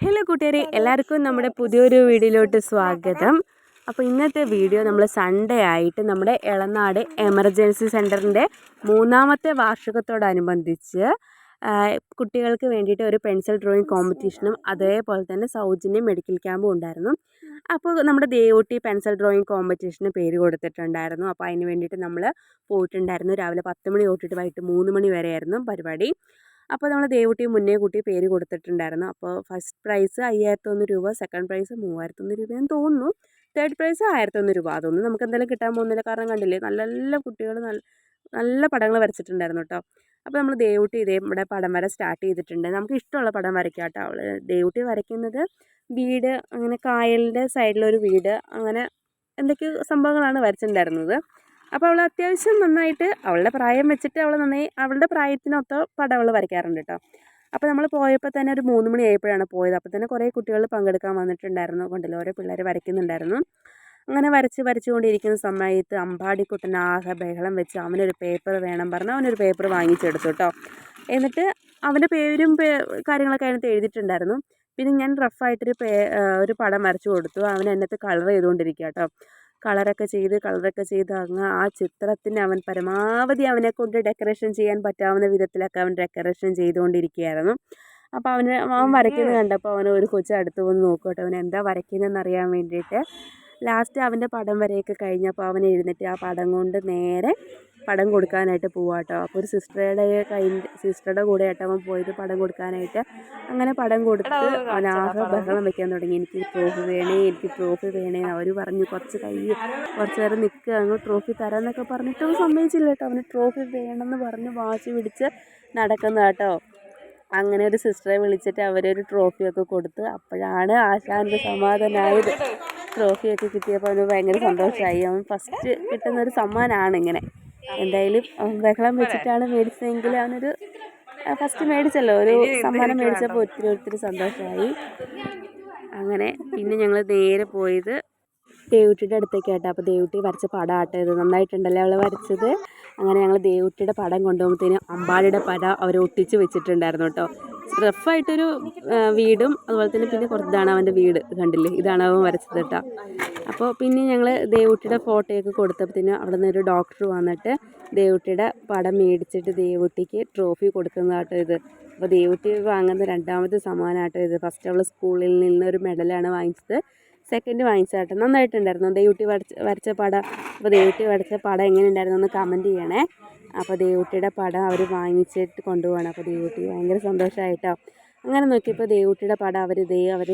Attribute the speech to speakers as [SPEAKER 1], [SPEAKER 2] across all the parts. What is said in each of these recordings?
[SPEAKER 1] Hello കൂട്ടുകാരെ എല്ലാവർക്കും നമ്മുടെ പുതിയൊരു വീഡിയോയിലോട്ട് സ്വാഗതം. അപ്പോൾ ഇന്നത്തെ വീഡിയോ നമ്മൾ സൺഡേ ആയിട്ട് നമ്മുടെ എളനാട് എമർജൻസി സെന്ററിന്റെ മൂന്നാമത്തെ വാർഷികത്തോടനുബന്ധിച്ച് കുട്ടികൾക്ക് വേണ്ടിയിട്ട് ഒരു പെൻസിൽ ഡ്രോയിങ് കോമ്പറ്റീഷനും അതേപോലെ തന്നെ സൗജന്യ മെഡിക്കൽ ക്യാമ്പും ഉണ്ടായിരുന്നു. അപ്പോൾ നമ്മുടെ ദേവൂട്ടി പെൻസിൽ ഡ്രോയിങ് കോമ്പറ്റീഷന് പേര് കൊടുത്തിട്ടുണ്ടായിരുന്നു. അപ്പോൾ അതിന് വേണ്ടിയിട്ട് നമ്മൾ പോയിട്ടുണ്ടായിരുന്നു. രാവിലെ പത്ത് മണി തൊട്ടിട്ട് വൈകിട്ട് മൂന്ന് മണി വരെയായിരുന്നു പരിപാടി. അപ്പോൾ നമ്മൾ ദേവൂട്ടി മുന്നേ കൂട്ടി പേര് കൊടുത്തിട്ടുണ്ടായിരുന്നു. അപ്പോൾ ഫസ്റ്റ് പ്രൈസ് അയ്യായിരത്തൊന്ന് രൂപ സെക്കൻഡ് പ്രൈസ് മൂവായിരത്തൊന്ന് രൂപയെന്ന് തോന്നുന്നു. തേർഡ് പ്രൈസ് ആയിരത്തൊന്ന് രൂപ അതൊന്നും നമുക്ക് എന്തായാലും കിട്ടാൻ പോകുന്നില്ല. കാരണം കണ്ടില്ലേ നല്ല നല്ല കുട്ടികൾ നല്ല നല്ല പടങ്ങൾ വരച്ചിട്ടുണ്ടായിരുന്നു കേട്ടോ അപ്പോൾ നമ്മൾ ദേവൂട്ടി ഇതേ ഇവിടെ പടം വര സ്റ്റാർട്ട് ചെയ്തിട്ടുണ്ട്. നമുക്ക് ഇഷ്ടമുള്ള പടം വരയ്ക്കാം കേട്ടോ അവൾ ദേവൂട്ടി വരയ്ക്കുന്നത് വീട് അങ്ങനെ കായലിന്റെ സൈഡിലൊരു വീട് അങ്ങനെ എന്തൊക്കെയോ സംഭവങ്ങളാണ് വരച്ചിട്ടുണ്ടായിരുന്നത്. അപ്പോൾ അവൾ അത്യാവശ്യം നന്നായിട്ട് അവളുടെ പ്രായം വെച്ചിട്ട് അവൾ നന്നായി അവളുടെ പ്രായത്തിനൊത്ത പടം അവൾ വരയ്ക്കാറുണ്ട് കേട്ടോ. അപ്പോൾ നമ്മൾ പോയപ്പോൾ തന്നെ ഒരു മൂന്ന് മണി ആയപ്പോഴാണ് പോയത്. അപ്പോൾ തന്നെ കുറേ കുട്ടികൾ പങ്കെടുക്കാൻ വന്നിട്ടുണ്ടായിരുന്നു. കൊണ്ടല്ലോ ഓരോ പിള്ളേർ വരയ്ക്കുന്നുണ്ടായിരുന്നു. അങ്ങനെ വരച്ച് വരച്ചുകൊണ്ടിരിക്കുന്ന സമയത്ത് അമ്പാടിക്കുട്ടൻ ആഹ ബഹളം വെച്ച് അവനൊരു പേപ്പർ വേണം പറഞ്ഞ് അവനൊരു പേപ്പർ വാങ്ങിച്ചെടുത്തു കേട്ടോ. എന്നിട്ട് അവന്റെ പേരും പേ കാര്യങ്ങളൊക്കെ അതിനകത്ത് എഴുതിയിട്ടുണ്ടായിരുന്നു. പിന്നെ ഞാൻ റഫായിട്ടൊരു പേ ഒരു പടം വരച്ചു കൊടുത്തു. അവൻ അതിനകത്ത് കളർ ചെയ്തുകൊണ്ടിരിക്കുക കേട്ടോ. കളറൊക്കെ ചെയ്ത് കളറൊക്കെ ചെയ്ത് അങ്ങ് ആ ചിത്രത്തിന് അവൻ പരമാവധി അവനെ കൊണ്ട് ഡെക്കറേഷൻ ചെയ്യാൻ പറ്റാവുന്ന വിധത്തിലൊക്കെ അവൻ ഡെക്കറേഷൻ ചെയ്തുകൊണ്ടിരിക്കുകയായിരുന്നു. അപ്പോൾ അവന് അവൻ വരയ്ക്കുന്നത് കണ്ടപ്പോൾ അവന് ഒരു കൊച്ചു അടുത്ത് വന്ന് നോക്കും കേട്ടോ അവൻ എന്താ വരയ്ക്കുന്നതെന്ന് അറിയാൻ വേണ്ടിയിട്ട് ലാസ്റ്റ് അവന്റെ പടം വരെയൊക്കെ കഴിഞ്ഞപ്പോൾ അവൻ എഴുന്നേറ്റ് ആ പടം കൊണ്ട് നേരെ പടം കൊടുക്കാനായിട്ട് പോവാട്ടോ അപ്പോൾ ഒരു സിസ്റ്ററുടെ കൈ സിസ്റ്ററുടെ കൂടെ ആയിട്ട് അവൻ പോയത് പടം കൊടുക്കാനായിട്ട്. അങ്ങനെ പടം കൊടുത്ത് അവൻ ആകെ ബഹളം വെക്കാൻ തുടങ്ങി. എനിക്ക് ട്രോഫി വേണേ എനിക്ക് ട്രോഫി വേണേ അവർ പറഞ്ഞു. കുറച്ച് കൈ കുറച്ച് നേരം നിൽക്കുക അങ്ങ് ട്രോഫി തരാമെന്നൊക്കെ പറഞ്ഞിട്ട് അവൻ സമ്മതിച്ചില്ല കേട്ടോ. അവന് ട്രോഫി വേണമെന്ന് പറഞ്ഞ് വാശി പിടിച്ച് നടക്കുന്ന കേട്ടോ. അങ്ങനെ ഒരു സിസ്റ്ററെ വിളിച്ചിട്ട് അവരൊരു ട്രോഫിയൊക്കെ കൊടുത്ത് അപ്പോഴാണ് ആശാന്റെ സമാധാനമായത് ട്രോഫിയൊക്കെ കിട്ടിയപ്പോൾ അവന് ഭയങ്കര സന്തോഷമായി അവൻ ഫസ്റ്റ് കിട്ടുന്ന ഒരു സമ്മാനമാണ് ഇങ്ങനെ. എന്തായാലും അവൻ ബഹളം വെച്ചിട്ടാണ് മേടിച്ചതെങ്കിൽ അവനൊരു ഫസ്റ്റ് മേടിച്ചല്ലോ ഒരു സമ്മാനം മേടിച്ചപ്പോൾ ഒത്തിരി ഒത്തിരി സന്തോഷമായി അങ്ങനെ പിന്നെ ഞങ്ങൾ നേരെ പോയത് ദേവുട്ടിയുടെ അടുത്തേക്ക് കേട്ടോ. അപ്പോൾ ദേവുട്ടി വരച്ച പടം ആട്ടോ ഇത്. നന്നായിട്ടുണ്ടല്ലേ അവൾ വരച്ചത്? അങ്ങനെ ഞങ്ങൾ ദേവുട്ടിയുടെ പടം കൊണ്ടുപോകുമ്പോഴത്തേനും അമ്പാടിയുടെ പടം അവർ ഒട്ടിച്ച് വെച്ചിട്ടുണ്ടായിരുന്നു കേട്ടോ. റഫായിട്ടൊരു വീടും അതുപോലെ തന്നെ പിന്നെ കുറച്ചാണ് അവന്റെ വീട് കണ്ടില്ലേ? ഇതാണ് അവൻ വരച്ചത് കേട്ടോ. അപ്പോൾ പിന്നെ ഞങ്ങൾ ദേവുട്ടിയുടെ ഫോട്ടോയൊക്കെ കൊടുത്തപ്പോഴത്തേനും അവിടെ നിന്ന് ഒരു ഡോക്ടർ വന്നിട്ട് ദേവുട്ടിയുടെ പടം മേടിച്ചിട്ട് ദേവുട്ടിക്ക് ട്രോഫി കൊടുക്കുന്നതാട്ടോ ഇത്. അപ്പോൾ ദേവുട്ടി വാങ്ങുന്ന രണ്ടാമത്തെ സമ്മാനമാട്ടോ ഇത്. ഫസ്റ്റ് അവൾ സ്കൂളിൽ നിന്ന് ഒരു മെഡലാണ് വാങ്ങിച്ചത്. സെക്കൻഡ് വാങ്ങിച്ചാട്ടോ നന്നായിട്ടുണ്ടായിരുന്നു. ദേവുട്ടി വരച്ച വരച്ച പടം. അപ്പോൾ ദേവുട്ടി വരച്ച പടം എങ്ങനെ ഉണ്ടായിരുന്നു എന്ന് കമന്റ് ചെയ്യണേ. അപ്പോൾ ദേവൂട്ടിയുടെ പടം അവർ വാങ്ങിച്ചിട്ട് കൊണ്ടുപോകണം അപ്പോൾ ദേവൂട്ടി ഭയങ്കര സന്തോഷമായിട്ടോ അങ്ങനെ നോക്കിയപ്പോൾ ദേവൂട്ടിയുടെ പടം അവർ ദേ അവർ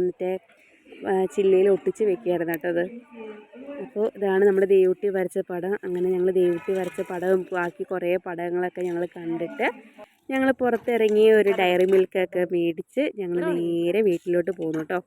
[SPEAKER 1] മറ്റേ ചില്ലയിൽ ഒട്ടിച്ച് വെക്കുകയായിരുന്നു കേട്ടോ അത്. അപ്പോൾ ഇതാണ് നമ്മുടെ ദേവൂട്ടി വരച്ച പടം. അങ്ങനെ ഞങ്ങൾ ദേവുട്ടി വരച്ച പടവും ബാക്കി കുറേ പടങ്ങളൊക്കെ ഞങ്ങൾ കണ്ടിട്ട് ഞങ്ങൾ പുറത്തിറങ്ങി ഒരു ഡയറി മിൽക്കൊക്കെ മേടിച്ച് ഞങ്ങൾ നേരെ വീട്ടിലോട്ട് പോന്നു കേട്ടോ.